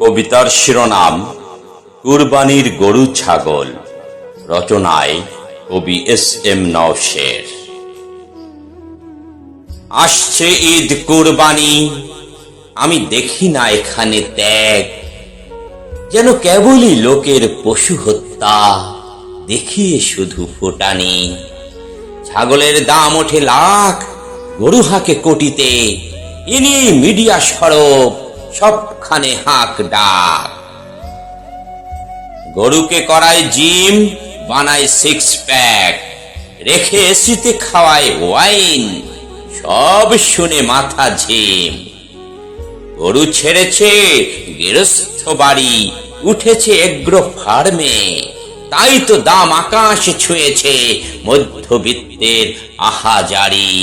কবিতার শিরোনাম, কুরবানির গরু ছাগল, রচনায় কবি এস এম নওশের। আসছে ঈদ কুরবানি, আমি দেখি না এখানে ত্যাগ। যেন কেবলই লোকের পশু হত্যা দেখিয়ে শুধু ফোটানি। ছাগলের দাম ওঠে লাখ, গরু হাঁকে কোটিতে ইনি মিডিয়া সরব। সবখানে হাঁক ডাক। গরুকে করায় জিম, বানায় সিক্স প্যাক রেখে এসিতে খাওয়ায় ওয়াইন সব শুনে মাথা ঝিম। গরু ছেড়েছে, গৃহস্থ বাড়ি, উঠেছে এগ্রো ফার্মে, তাই তো দাম আকাশ ছুঁয়েছে মধ্যবিত্তের আহাজারি।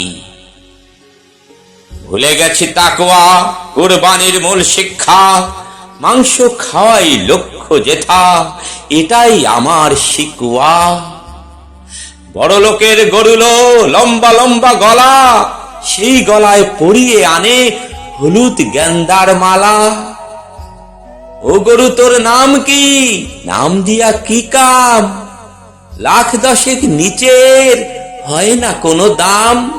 ভুলে গেছি তাকওয়া, কুরবানির মূল শিক্ষা। মাংস খাওয়াই লক্ষ্য যেথা, এটাই আমার শিকুয়া বড় লোকের গরুলো লম্বা লম্বা গলা, সেই গলায় পরিয়ে আনে হলুদ গেন্দার মালা। ও গরু, তোর নাম কি? নাম দিয়া কি কাম? লাখ দশেক নিচের হয় না কোনো দাম?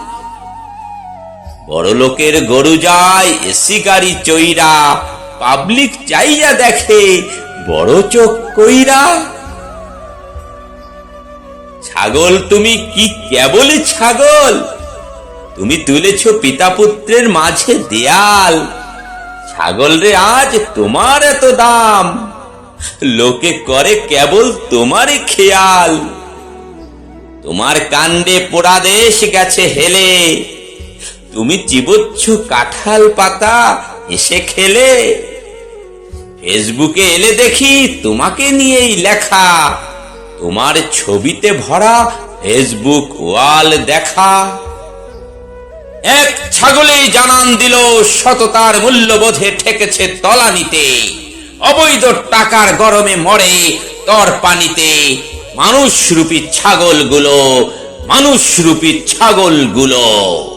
বড় লোকের গরু যায় এসি গাড়ি চইরা পাবলিক চাইয়া দেখে, বড় চোখ কইরা। ছাগল, তুমি কি কেবলই ছাগল? তুমি তুলেছ পিতা পুত্রের মাঝে দেয়াল। ছাগল রে, আজ তোমার এত দাম। লোকে করে কেবল তোমারই খেয়াল। তোমার কাণ্ডে পোড়া দেশ গেছে হেলে। তুমি চিবোচ্ছ কাঁঠাল পাতা এসে খেলে। ফেসবুকে এলে দেখি তোমাকে নিয়েই লেখা। তোমার ছবিতে ভরা ফেসবুক ওয়াল দেখা। এক ছাগলেই জানান দিল, সততার মূল্যবোধে ঠেকেছে তলানিতে। অবৈধ টাকার গরমে মরে তর পানিতে। মানুষ রূপী ছাগলগুলো মানুষ রূপী ছাগলগুলো।